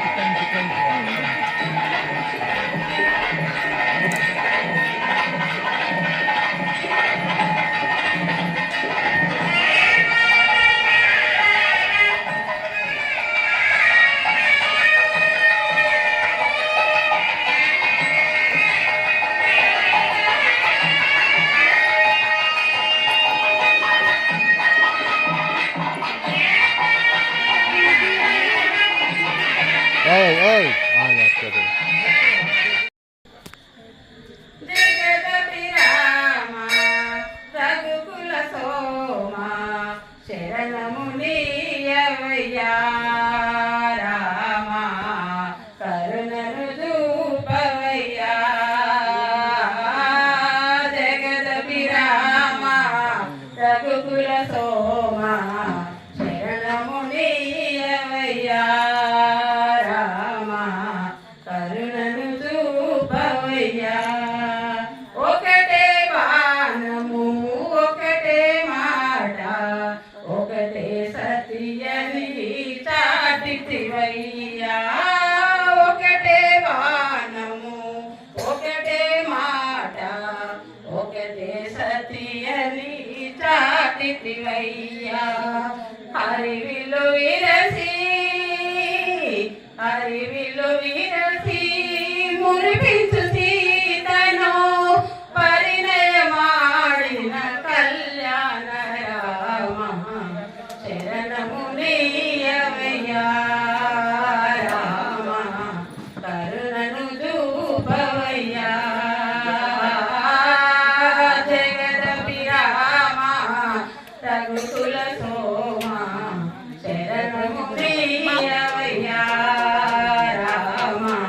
bukan bukan bukan. చాటివయ్యా హరివిలు విరసి హరివిలు విరసి మురిపించు సీతను పరిణయమాడిన కళ్యాణ రామ శరణము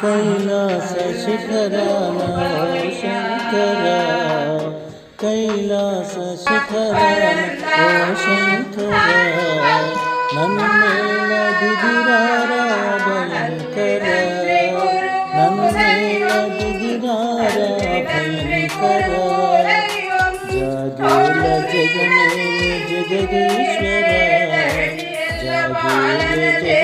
ಕೈಲಾಸ ಶಿಖರ ಶಂಕರ ಕೈಲಾಸ ಶಿಖರ ಶಂಕರ ನನ್ನೇಲ ದಿಗಿರಾರ ಭಯಂಕರ ನನ್ನೇಲ ದಿಗಿರಾರ ಭಯಂಕರ ಜಾಗೇಲ ಜಗನೇ ಜಗದೀಶ್ವರ ಜಾಗೇಲ ಜಗ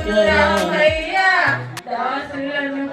కైలాస శిఖరాన దాసులను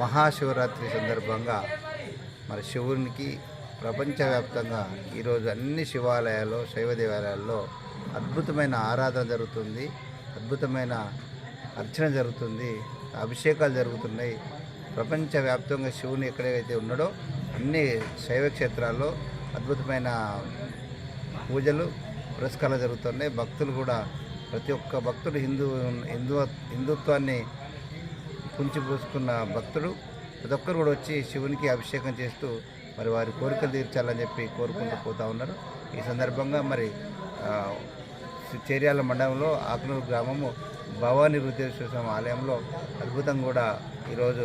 మహాశివరాత్రి సందర్భంగా మరి శివునికి ప్రపంచవ్యాప్తంగా ఈరోజు అన్ని శివాలయాల్లో శైవ దేవాలయాల్లో అద్భుతమైన ఆరాధన జరుగుతుంది అద్భుతమైన అర్చన జరుగుతుంది అభిషేకాలు జరుగుతున్నాయి. ప్రపంచవ్యాప్తంగా శివుని ఎక్కడైతే ఉన్నాడో అన్ని శైవ క్షేత్రాల్లో అద్భుతమైన పూజలు పురస్కారాలు జరుగుతున్నాయి. భక్తులు కూడా ప్రతి ఒక్క భక్తుడు హిందూ హిందూ హిందుత్వాన్ని పుంచిపూసుకున్న భక్తుడు. ప్రతి ఒక్కరు కూడా వచ్చి శివునికి అభిషేకం చేస్తూ మరి వారి కోరికలు తీర్చాలని చెప్పి కోరుకుంటూ పోతా ఉన్నారు. ఈ సందర్భంగా మరి చేర్యాల మండలంలో ఆకునూరు గ్రామము భవానీ రుద్రేశ్వర స్వామి ఆలయంలో అద్భుతంగా కూడా ఈరోజు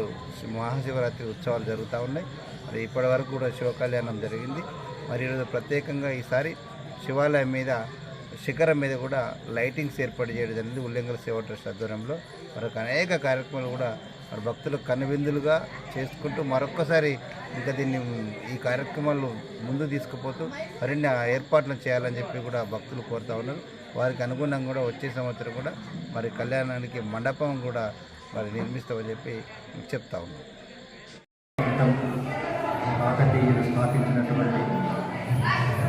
మహాశివరాత్రి ఉత్సవాలు జరుగుతూ ఉన్నాయి. మరి ఇప్పటి వరకు కూడా శివ కళ్యాణం జరిగింది. మరి ఈరోజు ప్రత్యేకంగా ఈసారి శివాలయం మీద శిఖరం మీద కూడా లైటింగ్స్ ఏర్పాటు చేయడం జరిగింది. ఉల్లింగల సేవ ట్రస్ట్ ఆధ్వర్యంలో మరొక అనేక కార్యక్రమాలు కూడా మరి భక్తులు కనువిందులుగా చేసుకుంటూ మరొక్కసారి ఇంకా దీన్ని ఈ కార్యక్రమాలు ముందు తీసుకుపోతూ మరిన్ని ఏర్పాట్లు చేయాలని చెప్పి కూడా భక్తులు కోరుతా ఉన్నారు. వారికి అనుగుణంగా కూడా వచ్చే సంవత్సరం కూడా మరి కళ్యాణానికి మండపం కూడా మరి నిర్మిస్తామని చెప్పి చెప్తా ఉన్నాం. కాకతీయులు స్థాపించినటువంటి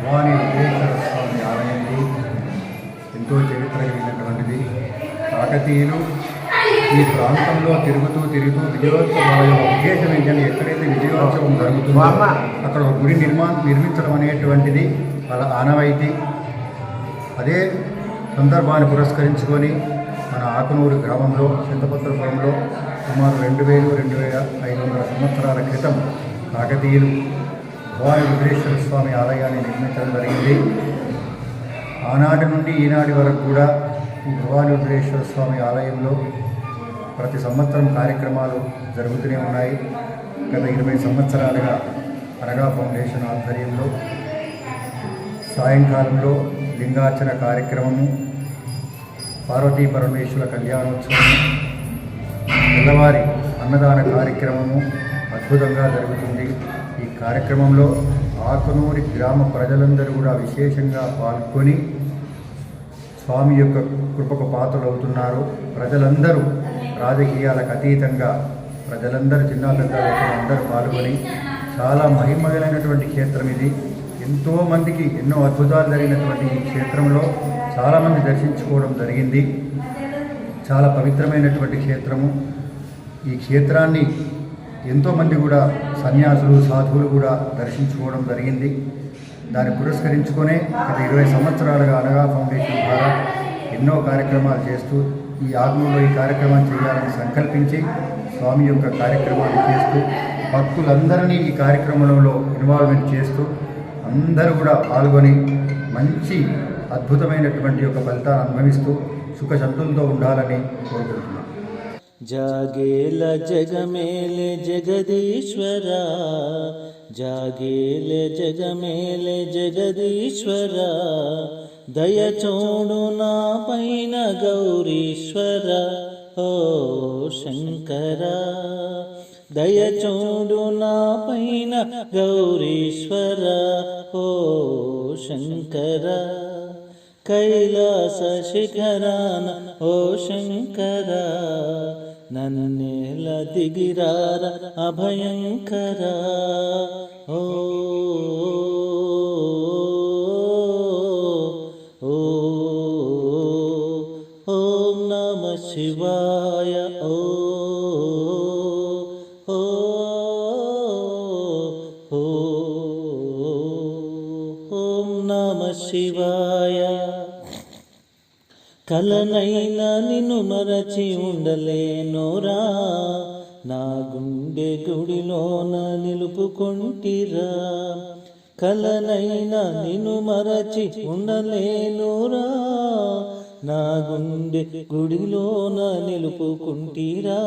భవానీ స్వామి ఎంతో చరిత్ర కలిగినటువంటిది కాకతీయులు ఈ ప్రాంతంలో తిరుగుతూ తిరుగుతూ విజయోత్సవాల ఉద్దేశం ఏంటంటే ఎక్కడైతే విజయోత్సవం జరుగుతుందో అక్కడ ఒక గుడి నిర్మా నిర్మించడం అనేటువంటిది వాళ్ళ ఆనవాయితీ. అదే సందర్భాన్ని పురస్కరించుకొని మన ఆకునూరు గ్రామంలో చింతపత్రపురంలో సుమారు రెండు వేలు రెండు వేల ఐదు వందల సంవత్సరాల క్రితం కాకతీయులు భవాని రుద్రేశ్వర స్వామి ఆలయాన్ని నిర్మించడం జరిగింది. ఆనాటి నుండి ఈనాటి వరకు కూడా ఈ భవాని రుద్రేశ్వర స్వామి ఆలయంలో ప్రతి సంవత్సరం కార్యక్రమాలు జరుగుతూనే ఉన్నాయి. గత ఇరవై సంవత్సరాలుగా అనగా ఫౌండేషన్ ఆధ్వర్యంలో సాయంకాలంలో లింగార్చన కార్యక్రమము పార్వతీ పరమేశ్వర కళ్యాణోత్సవం తెల్లవారి అన్నదాన కార్యక్రమము అద్భుతంగా జరుగుతుంది. ఈ కార్యక్రమంలో ఆకునూరి గ్రామ ప్రజలందరూ కూడా విశేషంగా పాల్గొని స్వామి యొక్క కృపకు పాత్రలవుతున్నారు. ప్రజలందరూ రాజకీయాలకు అతీతంగా ప్రజలందరూ చిన్న పెద్ద అందరూ పాల్గొని చాలా మహిమగలైనటువంటి క్షేత్రం ఇది. ఎంతోమందికి ఎన్నో అద్భుతాలు జరిగినటువంటి ఈ క్షేత్రంలో చాలామంది దర్శించుకోవడం జరిగింది. చాలా పవిత్రమైనటువంటి క్షేత్రము. ఈ క్షేత్రాన్ని ఎంతోమంది కూడా సన్యాసులు సాధువులు కూడా దర్శించుకోవడం జరిగింది. దాన్ని పురస్కరించుకొని గత ఇరవై సంవత్సరాలుగా అనగా ఫౌండేషన్ ద్వారా ఎన్నో కార్యక్రమాలు చేస్తూ ఈ ఆత్మలో ఈ కార్యక్రమం చేయాలని సంకల్పించి స్వామి యొక్క కార్యక్రమాలు చేస్తూ భక్తులందరినీ ఈ కార్యక్రమంలో ఇన్వాల్వ్మెంట్ చేస్తూ అందరూ కూడా పాల్గొని మంచి అద్భుతమైనటువంటి యొక్క ఫలితాన్ని అనుభవిస్తూ సుఖ సంతులతో ఉండాలని కోరుకుంటున్నాను. జాగేల జగమేలే జగదీశ్వర జాగేల జగమేలే జగదీశ్వర దయ చూడు నా పైన గౌరీశ్వర ఓ శంకర దయ చూడు నా పైన గౌరీశ్వర ఓ శంకర ಕೈಲಾಸಶಿಖರಾನ ಓ ಶಂಕರ ननु लतिगिरार अभयङ्कर ಓ ॐ नम शिवाय ओ కలనైనా నిన్ను మరచి ఉండలేనోరా. నా గుండె గుడిలోన నిలుపుకుంటిరా. కలనైనా నిన్ను మరచి ఉండలేనురా. నా గుండె గుడిలోన నిలుపుకుంటిరా.